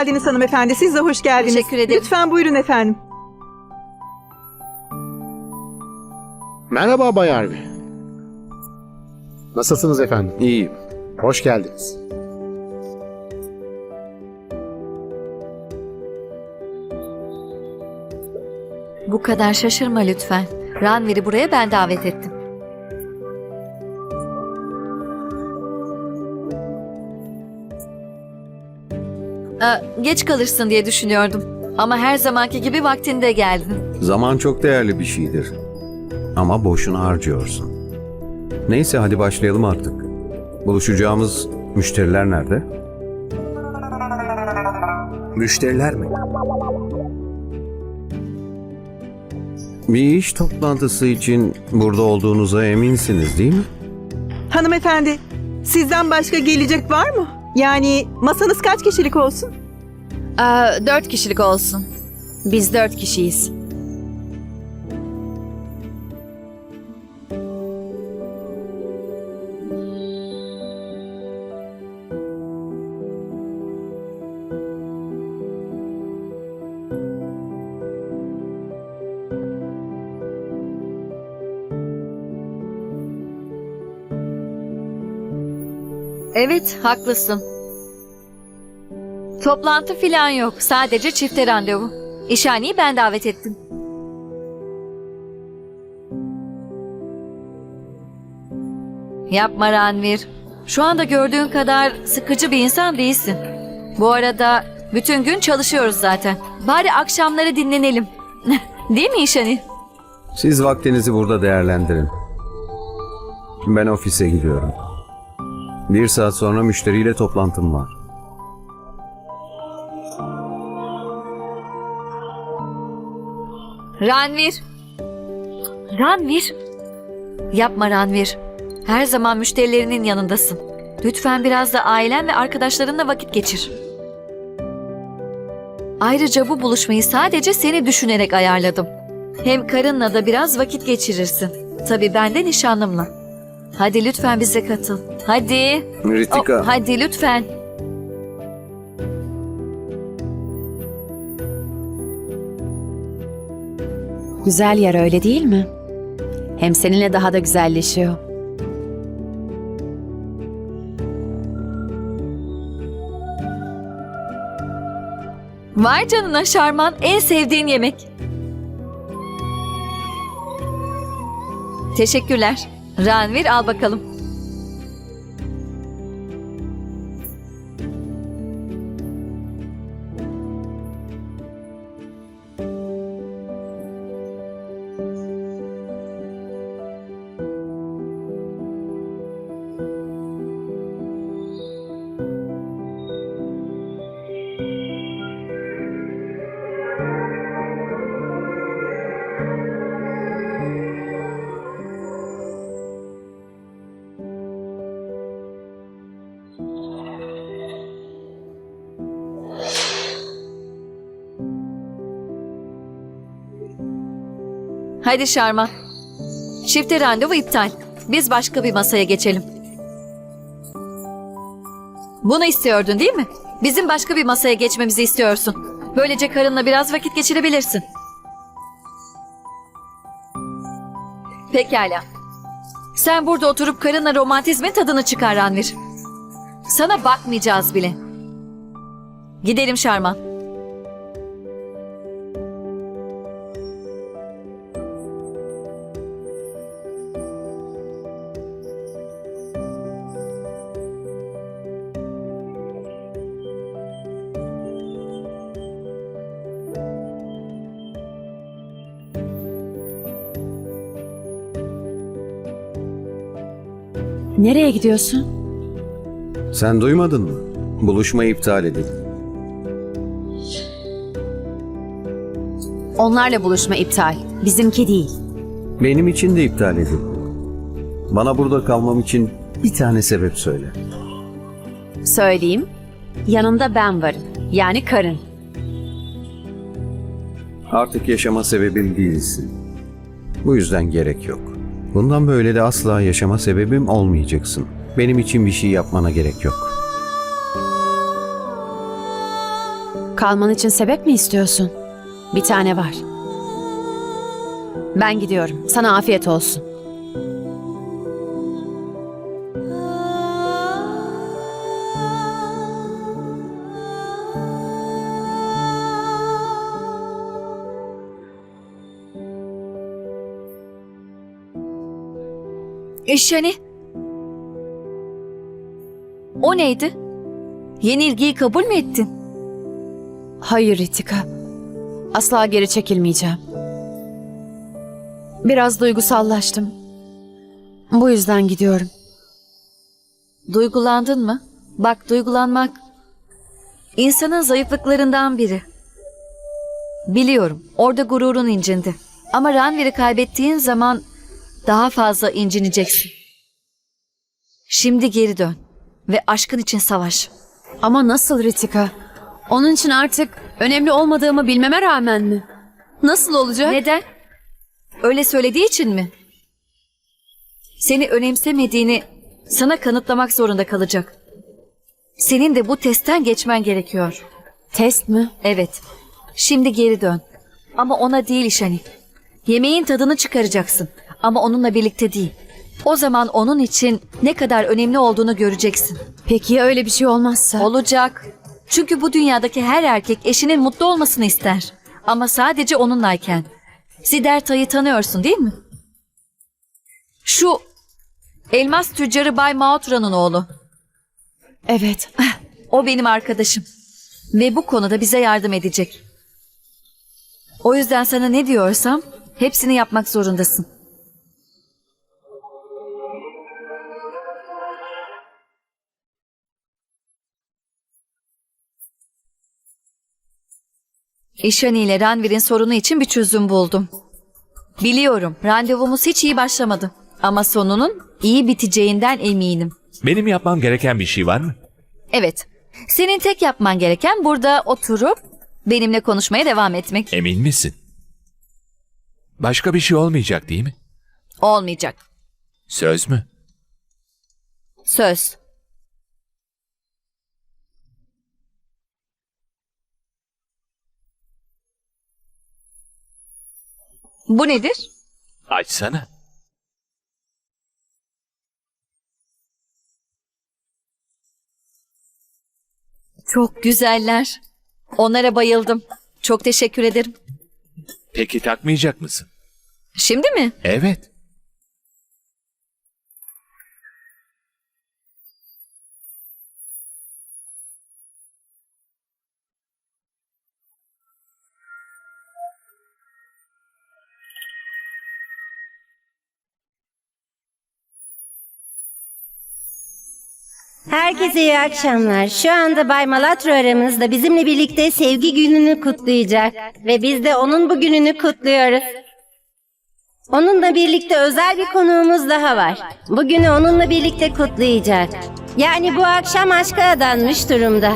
geldiniz hanımefendi. Siz de hoş geldiniz. Teşekkür ederim. Lütfen buyurun efendim. Merhaba Bay Harvey. Nasılsınız efendim? İyiyim. Hoş geldiniz. Bu kadar şaşırma lütfen. Ranvir'i buraya ben davet ettim. Aa, geç kalırsın diye düşünüyordum. Ama her zamanki gibi vaktinde geldin. Zaman çok değerli bir şeydir. Ama boşuna harcıyorsun. Neyse hadi başlayalım artık. Buluşacağımız müşteriler nerede? Müşteriler mi? Bir iş toplantısı için burada olduğunuza eminsiniz değil mi? Hanımefendi, sizden başka gelecek var mı? Yani masanız kaç kişilik olsun? Aa, dört kişilik olsun. Biz dört kişiyiz. Evet, haklısın. Toplantı filan yok. Sadece çifte randevu. İşhaneyi ben davet ettim. Yapma Ranvir. Şu anda gördüğün kadar sıkıcı bir insan değilsin. Bu arada bütün gün çalışıyoruz zaten. Bari akşamları dinlenelim. Değil mi İşhani? Siz vaktinizi burada değerlendirin. Ben ofise gidiyorum. Bir saat sonra müşteriyle toplantım var. Ranvir. Ranvir. Yapma Ranvir. Her zaman müşterilerinin yanındasın. Lütfen biraz da ailen ve arkadaşlarınla vakit geçir. Ayrıca bu buluşmayı sadece seni düşünerek ayarladım. Hem karınla da biraz vakit geçirirsin. Tabii ben de nişanlımla. Hadi lütfen bize katıl. Hadi. Ritika. Oh, hadi lütfen. Güzel yer öyle değil mi? Hem seninle daha da güzelleşiyor. Vay canına Şarman en sevdiğin yemek. Teşekkürler. Ranvir al bakalım. Hadi Şarman. Çifte randevu iptal. Biz başka bir masaya geçelim. Bunu istiyordun değil mi? Bizim başka bir masaya geçmemizi istiyorsun. Böylece karınla biraz vakit geçirebilirsin. Pekala. Sen burada oturup karınla romantizmin tadını çıkar Ranvir. Sana bakmayacağız bile. Gidelim Şarman. Nereye gidiyorsun? Sen duymadın mı? Buluşma iptal edildi. Onlarla buluşma iptal. Bizimki değil. Benim için de iptal edildi. Bana burada kalmam için bir tane sebep söyle. Söyleyeyim. Yanında ben varım. Yani karın. Artık yaşama sebebim değilsin. Bu yüzden gerek yok. Bundan böyle de asla yaşama sebebim olmayacaksın. Benim için bir şey yapmana gerek yok. Kalman için sebep mi istiyorsun? Bir tane var. Ben gidiyorum. Sana afiyet olsun. İşhani. O neydi? Yenilgiyi kabul mü ettin? Hayır Ritika. Asla geri çekilmeyeceğim. Biraz duygusallaştım. Bu yüzden gidiyorum. Duygulandın mı? Bak duygulanmak insanın zayıflıklarından biri. Biliyorum orada gururun incindi. Ama Ranvir'i kaybettiğin zaman daha fazla incineceksin. Şimdi geri dön ve aşkın için savaş. Ama nasıl Ritika? Onun için artık önemli olmadığımı bilmeme rağmen mi? Nasıl olacak? Neden? Öyle söylediği için mi? Seni önemsemediğini sana kanıtlamak zorunda kalacak. Senin de bu testten geçmen gerekiyor. Test mi? Evet. Şimdi geri dön. Ama ona değil İşani. Yemeğin tadını çıkaracaksın. Ama onunla birlikte değil. O zaman onun için ne kadar önemli olduğunu göreceksin. Peki ya öyle bir şey olmazsa? Olacak. Çünkü bu dünyadaki her erkek eşinin mutlu olmasını ister. Ama sadece onunlayken. Siddhartha'yı tanıyorsun değil mi? Şu elmas tüccarı Bay Mahotra'nın oğlu. evet. O benim arkadaşım. Ve bu konuda bize yardım edecek. O yüzden sana ne diyorsam hepsini yapmak zorundasın. İşhani ile Ranvir'in sorunu için bir çözüm buldum. Biliyorum randevumuz hiç iyi başlamadı. Ama sonunun iyi biteceğinden eminim. Benim yapmam gereken bir şey var mı? Evet. Senin tek yapman gereken burada oturup benimle konuşmaya devam etmek. Emin misin? Başka bir şey olmayacak değil mi? Olmayacak. Söz mü? Söz. Bu nedir? Açsana. Çok güzeller. Onlara bayıldım. Çok teşekkür ederim. Peki takmayacak mısın? Şimdi mi? Evet. Herkese iyi akşamlar. Şu anda Bay Malatro aramızda bizimle birlikte sevgi gününü kutlayacak. Ve biz de onun bu gününü kutluyoruz. Onunla birlikte özel bir konuğumuz daha var. Bugünü onunla birlikte kutlayacak. Yani bu akşam aşka adanmış durumda.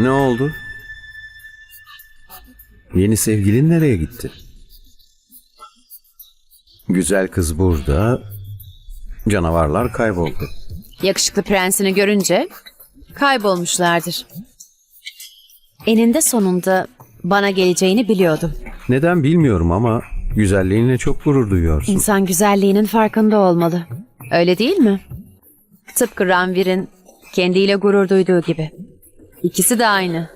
Ne oldu? Yeni sevgilin nereye gitti? Güzel kız burada. Canavarlar kayboldu. Yakışıklı prensini görünce kaybolmuşlardır. Eninde sonunda bana geleceğini biliyordum. Neden bilmiyorum ama güzelliğinle çok gurur duyuyorsun. İnsan güzelliğinin farkında olmalı. Öyle değil mi? Tıpkı Ranvir'in kendiyle gurur duyduğu gibi. İkisi de aynı.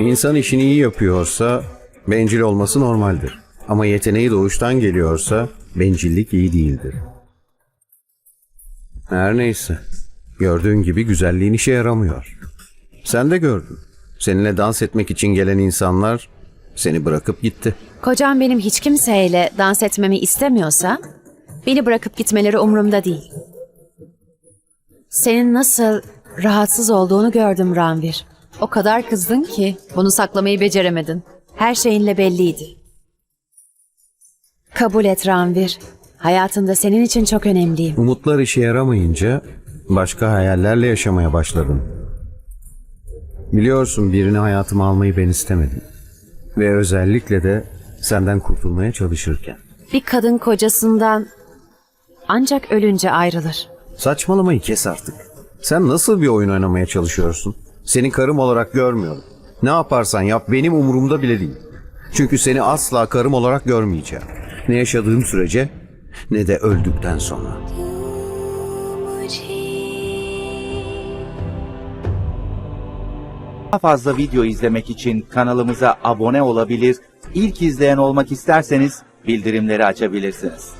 İnsan işini iyi yapıyorsa bencil olması normaldir. Ama yeteneği doğuştan geliyorsa bencillik iyi değildir. Her neyse. Gördüğün gibi güzelliğin işe yaramıyor. Sen de gördün. Seninle dans etmek için gelen insanlar seni bırakıp gitti. Kocam benim hiç kimseyle dans etmemi istemiyorsa beni bırakıp gitmeleri umurumda değil. Senin nasıl rahatsız olduğunu gördüm Ranvir. O kadar kızdın ki bunu saklamayı beceremedin. Her şeyinle belliydi. Kabul et Ranvir. Hayatında senin için çok önemliyim. Umutlar işe yaramayınca başka hayallerle yaşamaya başladın. Biliyorsun birini hayatıma almayı ben istemedim. Ve özellikle de senden kurtulmaya çalışırken. Bir kadın kocasından ancak ölünce ayrılır. Saçmalamayı kes artık. Sen nasıl bir oyun oynamaya çalışıyorsun? Seni karım olarak görmüyorum. Ne yaparsan yap benim umurumda bile değil. Çünkü seni asla karım olarak görmeyeceğim. Ne yaşadığım sürece ne de öldükten sonra. Daha fazla video izlemek için kanalımıza abone olabilir, ilk izleyen olmak isterseniz bildirimleri açabilirsiniz.